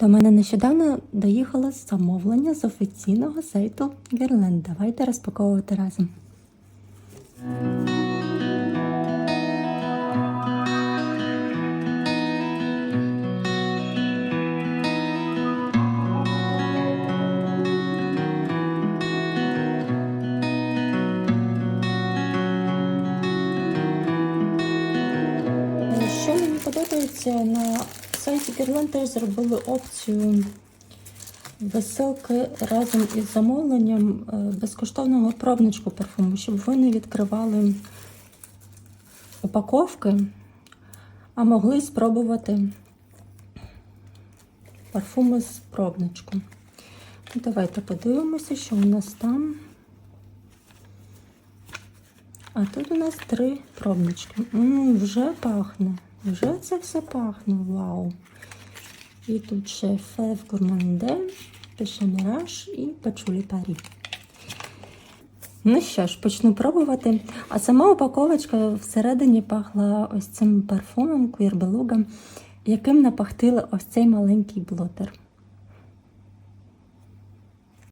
До мене нещодавно доїхало замовлення з офіційного сайту Guerlain. Давайте розпаковувати разом. Що мені подобається, на сайті Guerlain теж зробили опцію висилки разом із замовленням е, безкоштовного пробничку парфуму, щоб ви не відкривали упаковки, а могли спробувати парфуми з пробничку. Ну, Давайте подивимося, що у нас там. А тут у нас три пробнички. М, вже пахне. Вже це все пахне. Вау. І тут ще фев гурманде, пеше міраж і пачулі парі. Ну що ж, почну пробувати. А сама упаковочка всередині пахла ось цим парфумом квірбелугом, яким напахтили ось цей маленький блотер.